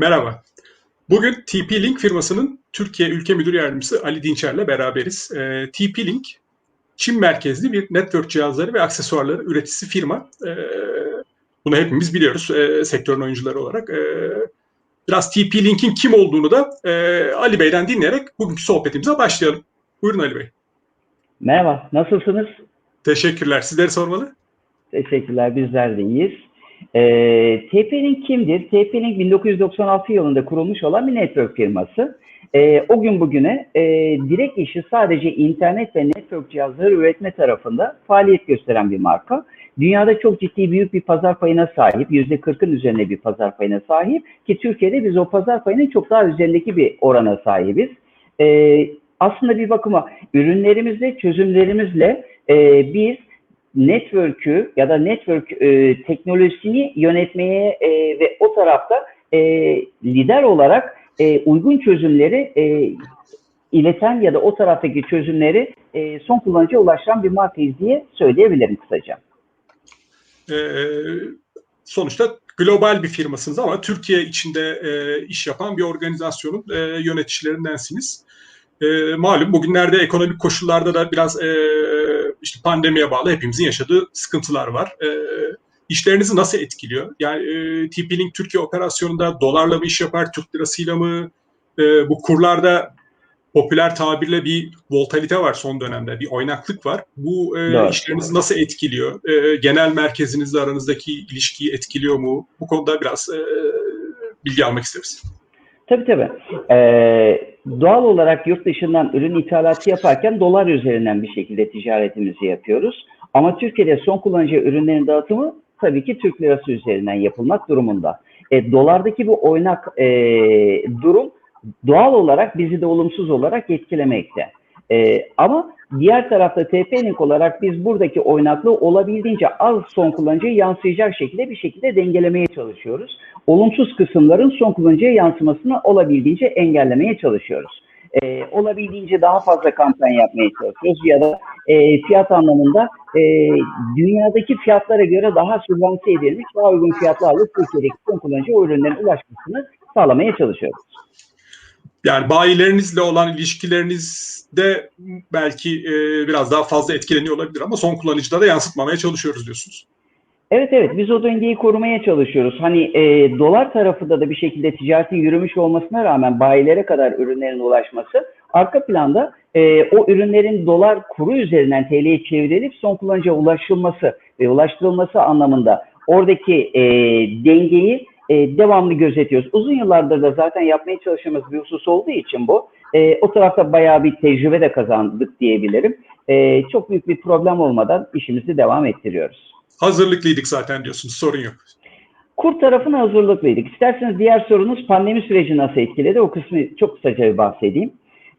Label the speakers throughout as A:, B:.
A: Merhaba. Bugün TP-Link firmasının Türkiye Ülke Müdür Yardımcısı Ali Dinçer'le beraberiz. Ee, TP-Link, Çin merkezli bir network cihazları ve aksesuarları üreticisi firma. Ee, bunu hepimiz biliyoruz e, sektörün oyuncuları olarak. Ee, biraz TP-Link'in kim olduğunu da e, Ali Bey'den dinleyerek bugünkü sohbetimize başlayalım. Buyurun Ali Bey.
B: Merhaba, nasılsınız?
A: Teşekkürler. Sizleri sormalı.
B: Teşekkürler, bizler de iyiyiz. E, TP-Link kimdir? TP-Link 1996 yılında kurulmuş olan bir network firması. E, o gün bugüne e, direkt işi sadece internet ve network cihazları üretme tarafında faaliyet gösteren bir marka. Dünyada çok ciddi büyük bir pazar payına sahip, %40'ın üzerinde bir pazar payına sahip ki Türkiye'de biz o pazar payının çok daha üzerindeki bir orana sahibiz. E, aslında bir bakıma ürünlerimizle, çözümlerimizle e, biz network'ü ya da network e, teknolojisini yönetmeye e, ve o tarafta e, lider olarak e, uygun çözümleri e, ileten ya da o taraftaki çözümleri e, son kullanıcıya ulaştıran bir markayız diye söyleyebilirim kısaca.
A: Ee, sonuçta global bir firmasınız ama Türkiye içinde e, iş yapan bir organizasyonun e, yöneticilerindensiniz. E, malum bugünlerde ekonomik koşullarda da biraz e, işte pandemiye bağlı hepimizin yaşadığı sıkıntılar var. E, işlerinizi nasıl etkiliyor? Yani e, TP-Link Türkiye operasyonunda dolarla mı iş yapar, Türk lirasıyla mı? E, bu kurlarda popüler tabirle bir volatilite var son dönemde, bir oynaklık var. Bu e,
B: Evet.
A: işlerinizi nasıl etkiliyor? E, genel merkezinizle aranızdaki ilişkiyi etkiliyor mu? Bu konuda biraz e, bilgi almak isteriz.
B: Tabii tabii. Ee, doğal olarak yurt dışından ürün ithalatı yaparken dolar üzerinden bir şekilde ticaretimizi yapıyoruz. Ama Türkiye'de son kullanıcı ürünlerin dağıtımı tabii ki Türk lirası üzerinden yapılmak durumunda. E, dolardaki bu oynak e, durum doğal olarak bizi de olumsuz olarak etkilemekte. E, ama diğer tarafta TP-Link olarak biz buradaki oynaklığı olabildiğince az son kullanıcıya yansıyacak şekilde bir şekilde dengelemeye çalışıyoruz olumsuz kısımların son kullanıcıya yansımasını olabildiğince engellemeye çalışıyoruz. Ee, olabildiğince daha fazla kampanya yapmaya çalışıyoruz ya da e, fiyat anlamında e, dünyadaki fiyatlara göre daha sübvanse edilmiş, daha uygun fiyatlarla Türkiye'deki son kullanıcıya o ürünlerin ulaşmasını sağlamaya çalışıyoruz.
A: Yani bayilerinizle olan ilişkilerinizde belki e, biraz daha fazla etkileniyor olabilir ama son kullanıcıda da yansıtmamaya çalışıyoruz diyorsunuz.
B: Evet evet biz o dengeyi korumaya çalışıyoruz. Hani e, dolar tarafında da bir şekilde ticaretin yürümüş olmasına rağmen bayilere kadar ürünlerin ulaşması arka planda e, o ürünlerin dolar kuru üzerinden TL'ye çevrilip son kullanıcıya ulaşılması ve ulaştırılması anlamında oradaki e, dengeyi e, devamlı gözetiyoruz. Uzun yıllardır da zaten yapmaya çalıştığımız bir husus olduğu için bu. E, o tarafta bayağı bir tecrübe de kazandık diyebilirim. E, çok büyük bir problem olmadan işimizi devam ettiriyoruz.
A: Hazırlıklıydık zaten diyorsunuz, sorun yok.
B: Kur tarafına hazırlıklıydık. İsterseniz diğer sorunuz pandemi süreci nasıl etkiledi? O kısmı çok kısaca bir bahsedeyim.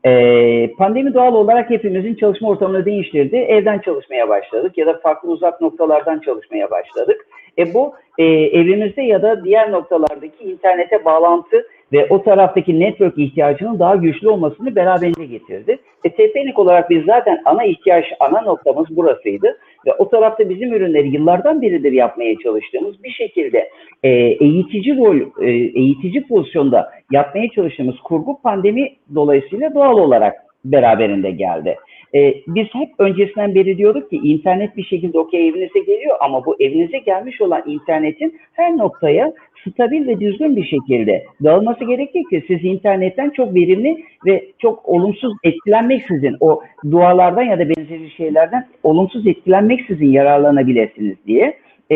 B: Ee, pandemi doğal olarak hepimizin çalışma ortamını değiştirdi. Evden çalışmaya başladık ya da farklı uzak noktalardan çalışmaya başladık. E bu e, evimizde ya da diğer noktalardaki internete bağlantı ve o taraftaki network ihtiyacının daha güçlü olmasını beraberinde getirdi. E, TP-Link olarak biz zaten ana ihtiyaç, ana noktamız burasıydı. Ve o tarafta bizim ürünleri yıllardan beridir yapmaya çalıştığımız bir şekilde e, eğitici rol, e, eğitici pozisyonda yapmaya çalıştığımız kurgu pandemi dolayısıyla doğal olarak beraberinde geldi. E, biz hep öncesinden beri diyorduk ki internet bir şekilde okey evinize geliyor ama bu evinize gelmiş olan internetin her noktaya stabil ve düzgün bir şekilde dağılması gerekir ki siz internetten çok verimli ve çok olumsuz etkilenmeksizin o dualardan ya da benzeri şeylerden olumsuz etkilenmeksizin yararlanabilirsiniz diye e,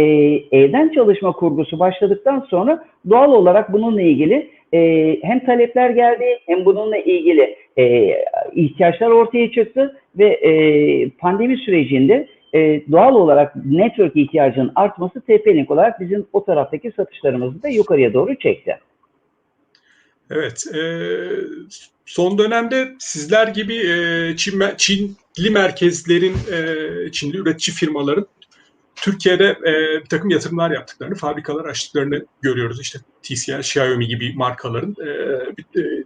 B: evden çalışma kurgusu başladıktan sonra doğal olarak bununla ilgili e, hem talepler geldi hem bununla ilgili e, ihtiyaçlar ortaya çıktı ve e, pandemi sürecinde e, doğal olarak network ihtiyacının artması TP-Link olarak bizim o taraftaki satışlarımızı da yukarıya doğru çekti.
A: Evet, e, son dönemde sizler gibi e, Çin, Çinli merkezlerin, e, Çinli üretici firmaların Türkiye'de e, bir takım yatırımlar yaptıklarını, fabrikalar açtıklarını görüyoruz. İşte TCL, Xiaomi gibi markaların e, e,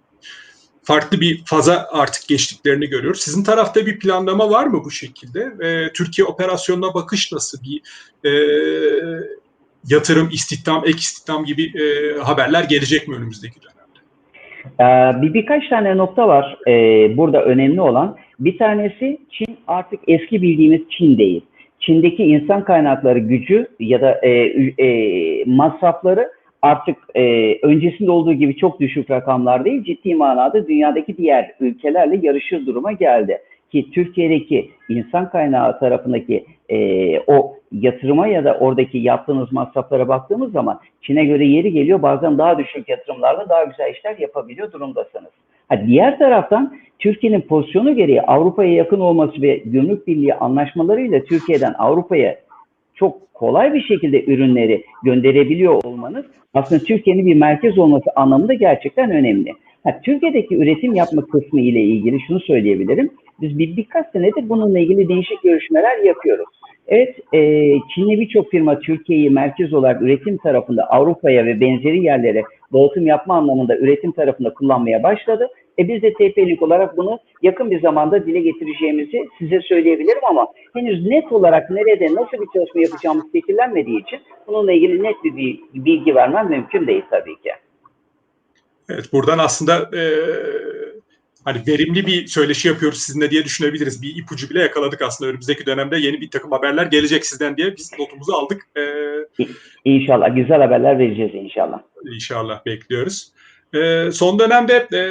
A: farklı bir faza artık geçtiklerini görüyoruz. Sizin tarafta bir planlama var mı bu şekilde? E, Türkiye operasyonuna bakış nasıl? Bir e, yatırım, istihdam, ek istihdam gibi e, haberler gelecek mi önümüzdeki dönemde?
B: Ee, bir birkaç tane nokta var e, burada önemli olan. Bir tanesi Çin artık eski bildiğimiz Çin değil. Çin'deki insan kaynakları gücü ya da e, e, masrafları artık e, öncesinde olduğu gibi çok düşük rakamlar değil, ciddi manada dünyadaki diğer ülkelerle yarışır duruma geldi. Ki Türkiye'deki insan kaynağı tarafındaki e, o yatırıma ya da oradaki yaptığınız masraflara baktığımız zaman Çin'e göre yeri geliyor bazen daha düşük yatırımlarla daha güzel işler yapabiliyor durumdasınız. Ha, diğer taraftan Türkiye'nin pozisyonu gereği Avrupa'ya yakın olması ve gümrük birliği anlaşmalarıyla Türkiye'den Avrupa'ya çok kolay bir şekilde ürünleri gönderebiliyor olmanız aslında Türkiye'nin bir merkez olması anlamında gerçekten önemli. Ha, Türkiye'deki üretim yapma kısmı ile ilgili şunu söyleyebilirim. Biz bir birkaç senedir bununla ilgili değişik görüşmeler yapıyoruz. Evet, e, Çinli birçok firma Türkiye'yi merkez olarak üretim tarafında Avrupa'ya ve benzeri yerlere dağıtım yapma anlamında üretim tarafında kullanmaya başladı. E biz de TP-Link olarak bunu yakın bir zamanda dile getireceğimizi size söyleyebilirim ama henüz net olarak nerede nasıl bir çalışma yapacağımız şekillenmediği için bununla ilgili net bir bilgi vermem mümkün değil tabii ki.
A: Evet, buradan aslında e, hani verimli bir söyleşi yapıyoruz sizinle diye düşünebiliriz. Bir ipucu bile yakaladık aslında önümüzdeki dönemde yeni bir takım haberler gelecek sizden diye biz notumuzu aldık. E,
B: İnşallah güzel haberler vereceğiz inşallah.
A: İnşallah bekliyoruz. E, son dönemde e,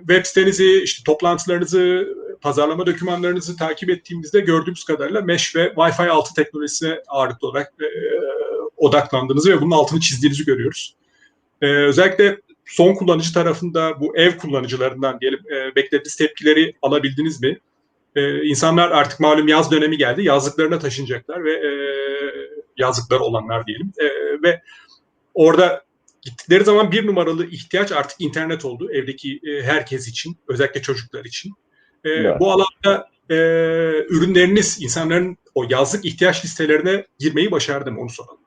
A: web sitenizi, işte toplantılarınızı, pazarlama dokümanlarınızı takip ettiğimizde gördüğümüz kadarıyla Mesh ve Wi-Fi 6 teknolojisine ağırlıklı olarak e, odaklandığınızı ve bunun altını çizdiğinizi görüyoruz. E, özellikle son kullanıcı tarafında bu ev kullanıcılarından diyelim e, beklediğiniz tepkileri alabildiniz mi? E, insanlar artık malum yaz dönemi geldi. Yazlıklarına taşınacaklar ve e, yazlıkları olanlar diyelim. E, ve orada gittikleri zaman bir numaralı ihtiyaç artık internet oldu evdeki e, herkes için, özellikle çocuklar için. E,
B: Evet.
A: Bu alanda e, ürünleriniz insanların o yazlık ihtiyaç listelerine girmeyi başardı mı onu soralım.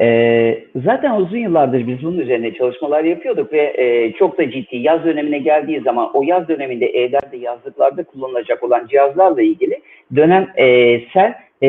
B: Ee, zaten uzun yıllardır biz bunun üzerine çalışmalar yapıyorduk ve e, çok da ciddi yaz dönemine geldiği zaman o yaz döneminde evlerde yazlıklarda kullanılacak olan cihazlarla ilgili dönemsel e,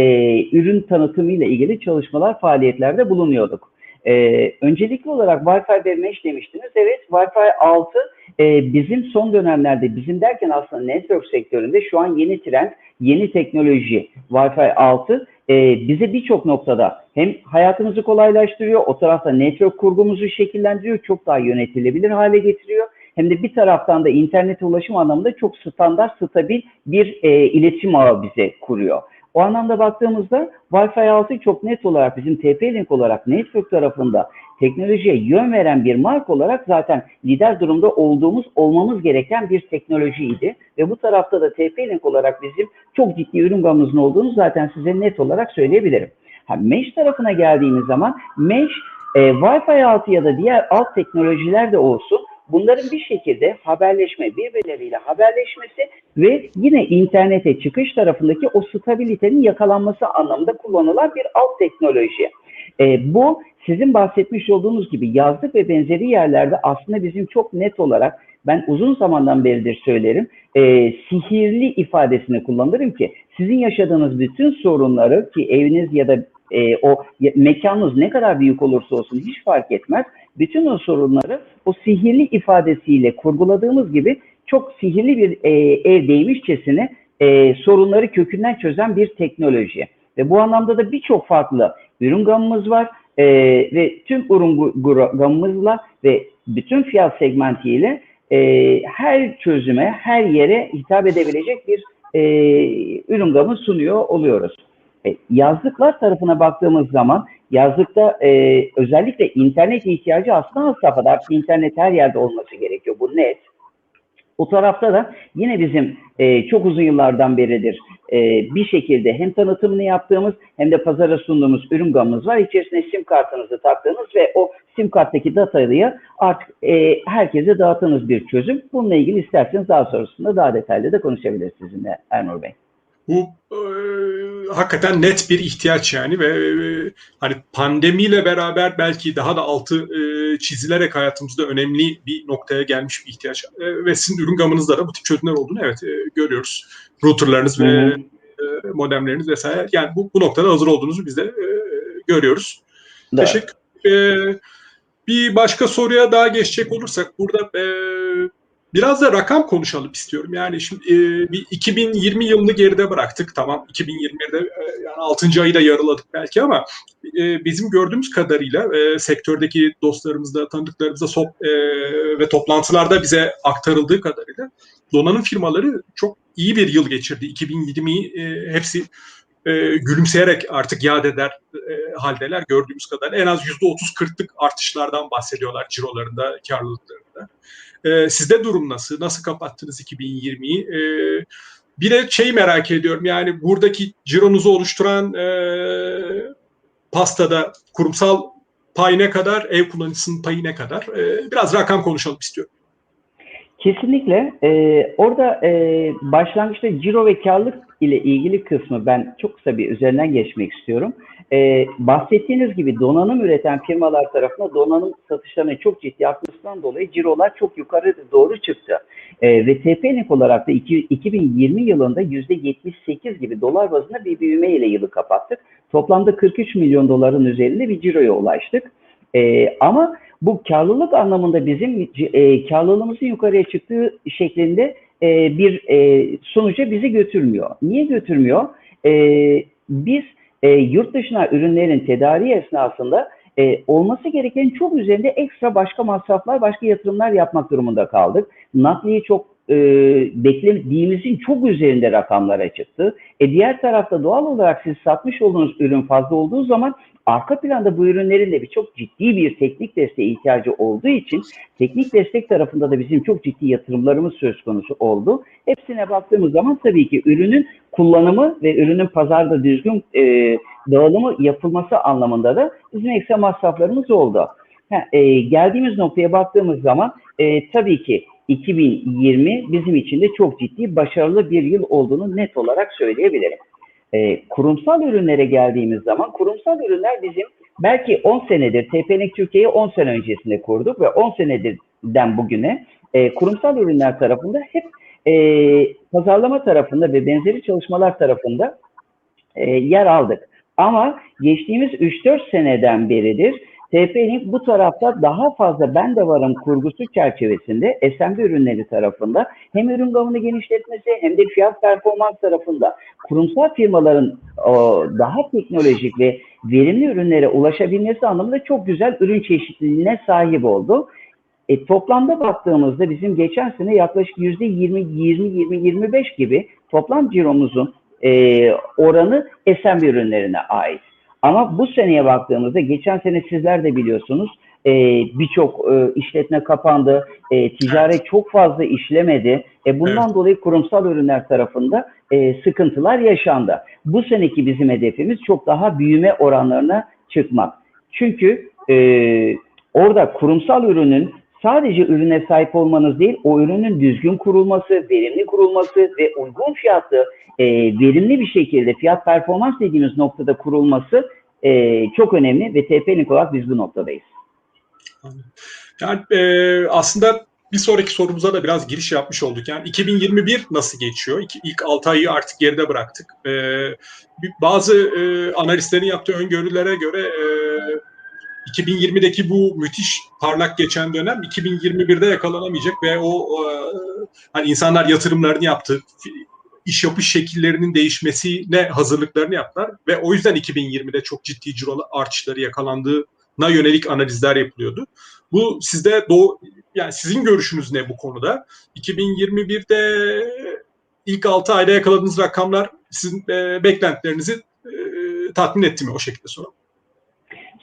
B: ürün tanıtımı ile ilgili çalışmalar faaliyetlerde bulunuyorduk. Ee, öncelikli olarak Wi-Fi ve Mesh demiştiniz. Evet Wi-Fi 6 e, bizim son dönemlerde bizim derken aslında network sektöründe şu an yeni trend, yeni teknoloji Wi-Fi 6 e, bize birçok noktada hem hayatımızı kolaylaştırıyor, o tarafta network kurgumuzu şekillendiriyor, çok daha yönetilebilir hale getiriyor. Hem de bir taraftan da internete ulaşım anlamında çok standart, stabil bir e, iletişim ağı bize kuruyor. O anlamda baktığımızda Wi-Fi 6 çok net olarak bizim TP-Link olarak network tarafında teknolojiye yön veren bir marka olarak zaten lider durumda olduğumuz, olmamız gereken bir teknolojiydi. Ve bu tarafta da TP-Link olarak bizim çok ciddi ürün gamımızın olduğunu zaten size net olarak söyleyebilirim. Ha, Mesh tarafına geldiğimiz zaman Mesh e, Wi-Fi 6 ya da diğer alt teknolojiler de olsun bunların bir şekilde haberleşme, birbirleriyle haberleşmesi ve yine internete çıkış tarafındaki o stabilitenin yakalanması anlamında kullanılan bir alt teknoloji. E, bu sizin bahsetmiş olduğunuz gibi yazlık ve benzeri yerlerde aslında bizim çok net olarak ben uzun zamandan beridir söylerim e, sihirli ifadesini kullanırım ki sizin yaşadığınız bütün sorunları ki eviniz ya da e, o mekanınız ne kadar büyük olursa olsun hiç fark etmez. Bütün o sorunları o sihirli ifadesiyle kurguladığımız gibi çok sihirli bir e, ev değmişçesine e, sorunları kökünden çözen bir teknoloji. Ve bu anlamda da birçok farklı ürün gamımız var e, ve tüm ürün gamımızla ve bütün fiyat segmentiyle e, her çözüme, her yere hitap edebilecek bir e, ürün gamı sunuyor oluyoruz. E, yazlıklar tarafına baktığımız zaman yazlıkta e, özellikle internet ihtiyacı aslında az safhada. Artık internet her yerde olması gerekiyor. Bu net. O tarafta da yine bizim e, çok uzun yıllardan beridir e, bir şekilde hem tanıtımını yaptığımız hem de pazara sunduğumuz ürün gamımız var. İçerisine sim kartınızı taktığınız ve o sim karttaki datayı artık e, herkese dağıttığınız bir çözüm. Bununla ilgili isterseniz daha sonrasında daha detaylı da konuşabiliriz sizinle Ernur Bey.
A: Bu e, hakikaten net bir ihtiyaç yani ve e, hani pandemiyle beraber belki daha da altı e, çizilerek hayatımızda önemli bir noktaya gelmiş bir ihtiyaç. E, ve sizin ürün gamınızda da bu tip çözümler olduğunu evet e, görüyoruz. Routerlarınız ve
B: hı.
A: e, modemleriniz vesaire. Yani bu, bu noktada hazır olduğunuzu biz de e, görüyoruz.
B: Doğru.
A: Teşekkür. Ee, bir başka soruya daha geçecek olursak burada e, biraz da rakam konuşalım istiyorum. Yani şimdi e, bir 2020 yılını geride bıraktık. Tamam 2021'de e, yani 6. ayı da yarıladık belki ama e, bizim gördüğümüz kadarıyla e, sektördeki dostlarımızda, tanıdıklarımızda sop, e, ve toplantılarda bize aktarıldığı kadarıyla donanım firmaları çok iyi bir yıl geçirdi. 2020'yi e, hepsi e, gülümseyerek artık yad eder e, haldeler gördüğümüz kadar. En az %30-40'lık artışlardan bahsediyorlar cirolarında, karlılıklarında. E, sizde durum nasıl? Nasıl kapattınız 2020'yi? E, bir de şey merak ediyorum yani buradaki cironuzu oluşturan e, pastada kurumsal pay ne kadar, ev kullanıcısının payı ne kadar? E, biraz rakam konuşalım istiyorum.
B: Kesinlikle. Ee, orada e, başlangıçta ciro ve karlılık ile ilgili kısmı ben çok kısa bir üzerinden geçmek istiyorum. Ee, bahsettiğiniz gibi donanım üreten firmalar tarafında donanım satışlarının çok ciddi artmasından dolayı cirolar çok yukarı doğru çıktı. Ee, ve TP-Link olarak da iki, 2020 yılında %78 gibi dolar bazında bir büyüme ile yılı kapattık. Toplamda 43 milyon doların üzerinde bir ciroya ulaştık. Ee, ama bu karlılık anlamında bizim e, karlılığımızın yukarıya çıktığı şeklinde e, bir e, sonuca bizi götürmüyor. Niye götürmüyor? E, biz e, yurt dışına ürünlerin tedariği esnasında e, olması gereken çok üzerinde ekstra başka masraflar, başka yatırımlar yapmak durumunda kaldık. Nakliye çok e, beklediğimizin çok üzerinde rakamlara çıktı. E, diğer tarafta doğal olarak siz satmış olduğunuz ürün fazla olduğu zaman arka planda bu ürünlerin de bir çok ciddi bir teknik desteğe ihtiyacı olduğu için teknik destek tarafında da bizim çok ciddi yatırımlarımız söz konusu oldu. Hepsine baktığımız zaman tabii ki ürünün kullanımı ve ürünün pazarda düzgün e, dağılımı yapılması anlamında da bizim ekstra masraflarımız oldu. Ha, e, geldiğimiz noktaya baktığımız zaman e, tabii ki 2020 bizim için de çok ciddi başarılı bir yıl olduğunu net olarak söyleyebilirim. E, kurumsal ürünlere geldiğimiz zaman kurumsal ürünler bizim belki 10 senedir TP-Link Türkiye'yi 10 sene öncesinde kurduk ve 10 senedirden bugüne e, kurumsal ürünler tarafında hep e, pazarlama tarafında ve benzeri çalışmalar tarafında e, yer aldık. Ama geçtiğimiz 3-4 seneden beridir TP-Link bu tarafta daha fazla ben de varım kurgusu çerçevesinde SMB ürünleri tarafında hem ürün gamını genişletmesi hem de fiyat performans tarafında kurumsal firmaların daha teknolojik ve verimli ürünlere ulaşabilmesi anlamında çok güzel ürün çeşitliliğine sahip oldu. E, toplamda baktığımızda bizim geçen sene yaklaşık yüzde 20, 20, 20, 25 gibi toplam ciromuzun e, oranı SMB ürünlerine ait. Ama bu seneye baktığımızda geçen sene sizler de biliyorsunuz e, birçok e, işletme kapandı, e, ticaret çok fazla işlemedi. E, bundan
A: Evet.
B: dolayı kurumsal ürünler tarafında e, sıkıntılar yaşandı. Bu seneki bizim hedefimiz çok daha büyüme oranlarına çıkmak. Çünkü e, orada kurumsal ürünün sadece ürüne sahip olmanız değil, o ürünün düzgün kurulması, verimli kurulması ve uygun fiyatlı, e, verimli bir şekilde fiyat performans dediğimiz noktada kurulması e, çok önemli ve TP-Link olarak biz bu noktadayız.
A: Yani e, aslında bir sonraki sorumuza da biraz giriş yapmış olduk. Yani 2021 nasıl geçiyor? İki, ilk 6 ayı artık geride bıraktık. E, bazı e, analistlerin yaptığı öngörülere göre e, 2020'deki bu müthiş parlak geçen dönem 2021'de yakalanamayacak ve o e, hani insanlar yatırımlarını yaptı, iş yapış şekillerinin değişmesine hazırlıklarını yaptılar ve o yüzden 2020'de çok ciddi ciro artışları yakalandığına yönelik analizler yapılıyordu. Bu sizde doğu yani sizin görüşünüz ne bu konuda? 2021'de ilk 6 ayda yakaladığınız rakamlar sizin e, beklentilerinizi e, tatmin etti mi o şekilde soralım.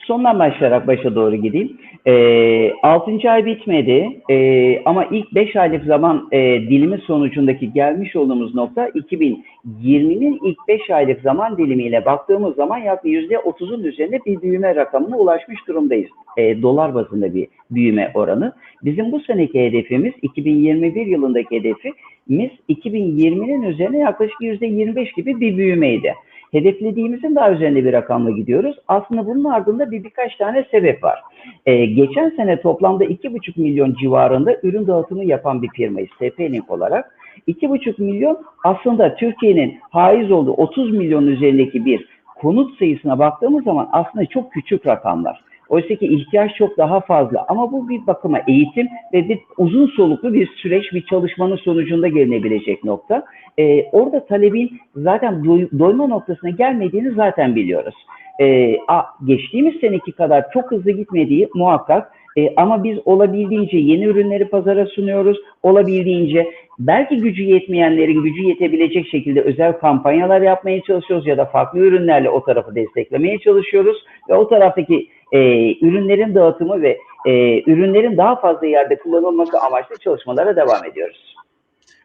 B: Sondan başlayarak başa doğru gideyim. E, 6. ay bitmedi e, ama ilk 5 aylık zaman e, dilimi sonucundaki gelmiş olduğumuz nokta 2020'nin ilk 5 aylık zaman dilimiyle baktığımız zaman yaklaşık %30'un üzerinde bir büyüme rakamına ulaşmış durumdayız. E, dolar bazında bir büyüme oranı. Bizim bu seneki hedefimiz 2021 yılındaki hedefimiz 2020'nin üzerine yaklaşık %25 gibi bir büyümeydi hedeflediğimizin daha üzerinde bir rakamla gidiyoruz. Aslında bunun ardında bir birkaç tane sebep var. Ee, geçen sene toplamda 2,5 milyon civarında ürün dağıtımı yapan bir firmayız TP-Link olarak. 2,5 milyon aslında Türkiye'nin haiz olduğu 30 milyon üzerindeki bir konut sayısına baktığımız zaman aslında çok küçük rakamlar. Oysa ki ihtiyaç çok daha fazla ama bu bir bakıma eğitim ve bir uzun soluklu bir süreç, bir çalışmanın sonucunda gelinebilecek nokta. Ee, orada talebin zaten doy- doyma noktasına gelmediğini zaten biliyoruz. Ee, a, geçtiğimiz seneki kadar çok hızlı gitmediği muhakkak e, ama biz olabildiğince yeni ürünleri pazara sunuyoruz. Olabildiğince belki gücü yetmeyenlerin gücü yetebilecek şekilde özel kampanyalar yapmaya çalışıyoruz ya da farklı ürünlerle o tarafı desteklemeye çalışıyoruz ve o taraftaki e, ürünlerin dağıtımı ve e, ürünlerin daha fazla yerde kullanılması amaçlı çalışmalara devam ediyoruz.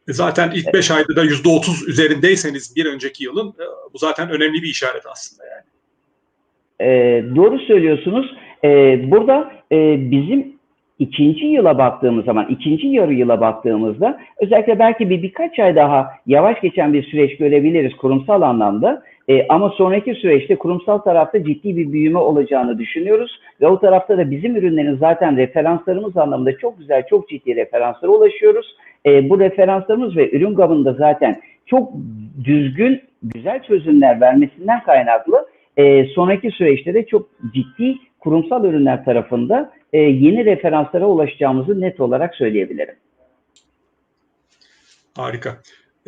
A: E, Zaten ilk 5 ayda da %30 üzerindeyseniz bir önceki yılın e, bu zaten önemli bir işaret aslında yani.
B: E, doğru söylüyorsunuz. E, burada e, bizim ikinci yıla baktığımız zaman, ikinci yarı yıla baktığımızda özellikle belki bir birkaç ay daha yavaş geçen bir süreç görebiliriz kurumsal anlamda. E, ama sonraki süreçte kurumsal tarafta ciddi bir büyüme olacağını düşünüyoruz ve o tarafta da bizim ürünlerin zaten referanslarımız anlamında çok güzel, çok ciddi referanslara ulaşıyoruz. E, bu referanslarımız ve ürün gamında zaten çok düzgün, güzel çözümler vermesinden kaynaklı e, sonraki süreçte de çok ciddi kurumsal ürünler tarafında e, yeni referanslara ulaşacağımızı net olarak söyleyebilirim.
A: Harika.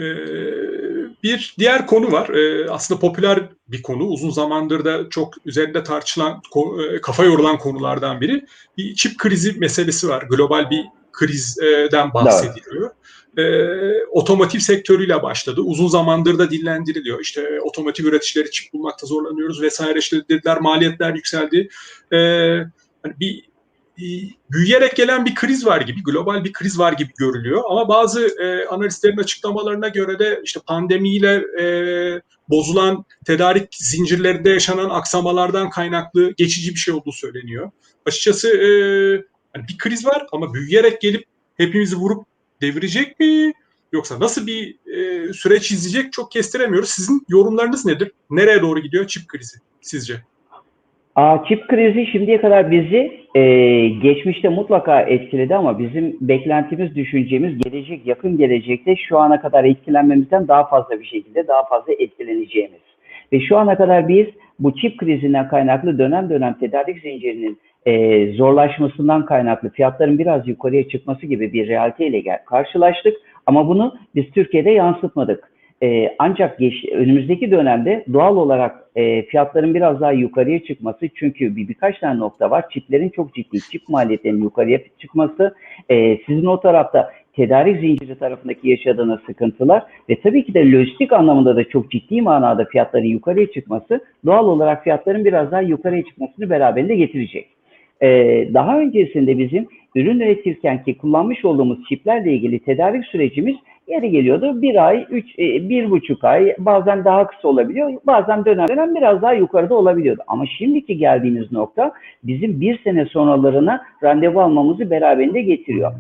A: Ee, bir diğer konu var. Ee, aslında popüler bir konu. Uzun zamandır da çok üzerinde tartışılan, e, kafa yorulan konulardan biri. Bir çip krizi meselesi var. Global bir krizden bahsediliyor. Ee, otomotiv sektörüyle başladı. Uzun zamandır da dillendiriliyor. İşte otomotiv üreticileri çip bulmakta zorlanıyoruz vesaire. İşte dediler maliyetler yükseldi. Hani bir büyüyerek gelen bir kriz var gibi, global bir kriz var gibi görülüyor. Ama bazı e, analistlerin açıklamalarına göre de işte pandemiyle e, bozulan tedarik zincirlerinde yaşanan aksamalardan kaynaklı geçici bir şey olduğu söyleniyor. Açıkçası e, hani bir kriz var ama büyüyerek gelip hepimizi vurup devirecek mi? Yoksa nasıl bir e, süreç izleyecek çok kestiremiyoruz. Sizin yorumlarınız nedir? Nereye doğru gidiyor çip krizi sizce?
B: Aa, çip krizi şimdiye kadar bizi e, geçmişte mutlaka etkiledi ama bizim beklentimiz, düşüncemiz gelecek, yakın gelecekte şu ana kadar etkilenmemizden daha fazla bir şekilde daha fazla etkileneceğimiz. Ve şu ana kadar biz bu çip krizinden kaynaklı dönem dönem tedarik zincirinin e, zorlaşmasından kaynaklı fiyatların biraz yukarıya çıkması gibi bir realiteyle karşılaştık. Ama bunu biz Türkiye'de yansıtmadık. E, ancak geç, önümüzdeki dönemde doğal olarak e, fiyatların biraz daha yukarıya çıkması çünkü bir birkaç tane nokta var. Çiplerin çok ciddi çip maliyetlerinin yukarıya çıkması, e, sizin o tarafta tedarik zinciri tarafındaki yaşadığınız sıkıntılar ve tabii ki de lojistik anlamında da çok ciddi manada fiyatların yukarıya çıkması doğal olarak fiyatların biraz daha yukarıya çıkmasını beraberinde getirecek. Ee, daha öncesinde bizim ürün üretirken ki kullanmış olduğumuz çiplerle ilgili tedarik sürecimiz yeri geliyordu. Bir ay, üç, e, bir buçuk ay bazen daha kısa olabiliyor. Bazen dönem dönem biraz daha yukarıda olabiliyordu. Ama şimdiki geldiğimiz nokta bizim bir sene sonralarına randevu almamızı beraberinde getiriyor.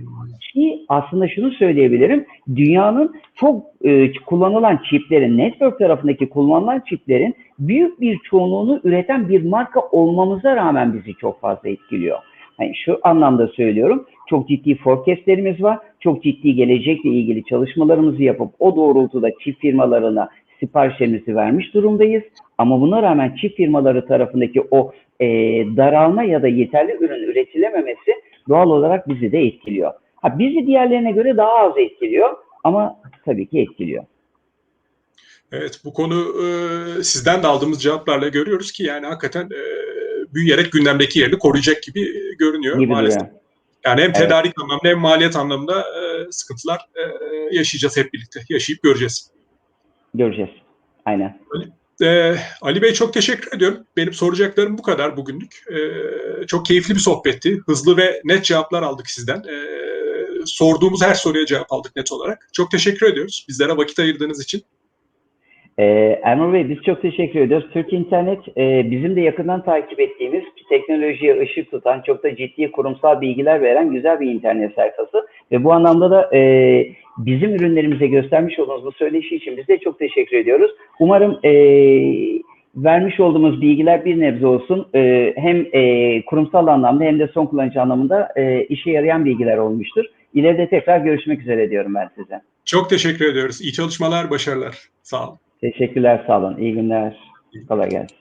B: Ki aslında şunu söyleyebilirim. Dünyanın çok e, kullanılan çiplerin, network tarafındaki kullanılan çiplerin büyük bir çoğunluğunu üreten bir marka olmamıza rağmen bizi çok fazla etkiliyor. Yani şu anlamda söylüyorum. Çok ciddi forecastlerimiz var. Çok ciddi gelecekle ilgili çalışmalarımızı yapıp o doğrultuda çip firmalarına siparişlerimizi vermiş durumdayız. Ama buna rağmen çip firmaları tarafındaki o e, daralma ya da yeterli ürün üretilememesi doğal olarak bizi de etkiliyor. Ha, bizi diğerlerine göre daha az etkiliyor ama tabii ki etkiliyor.
A: Evet bu konu e, sizden de aldığımız cevaplarla görüyoruz ki yani hakikaten e, büyüyerek gündemdeki yerini koruyacak gibi görünüyor
B: Gibi
A: maalesef.
B: duruyor.
A: Yani hem
B: Evet.
A: tedarik anlamında hem maliyet anlamında e, sıkıntılar e, yaşayacağız hep birlikte. Yaşayıp göreceğiz.
B: Göreceğiz. Aynen.
A: E, Ali Bey çok teşekkür ediyorum. Benim soracaklarım bu kadar bugünlük. E, çok keyifli bir sohbetti. Hızlı ve net cevaplar aldık sizden. E, sorduğumuz her soruya cevap aldık net olarak. Çok teşekkür ediyoruz bizlere vakit ayırdığınız için.
B: Ee, Erman Bey biz çok teşekkür ediyoruz. Türk İnternet e, bizim de yakından takip ettiğimiz teknolojiye ışık tutan çok da ciddi kurumsal bilgiler veren güzel bir internet sayfası. Ve bu anlamda da e, bizim ürünlerimize göstermiş olduğunuz bu söyleşi için biz de çok teşekkür ediyoruz. Umarım e, vermiş olduğumuz bilgiler bir nebze olsun e, hem e, kurumsal anlamda hem de son kullanıcı anlamında e, işe yarayan bilgiler olmuştur. İleride tekrar görüşmek üzere diyorum ben size.
A: Çok teşekkür ediyoruz. İyi çalışmalar, başarılar. Sağ olun.
B: Teşekkürler, sağ olun. İyi günler. Kolay gelsin.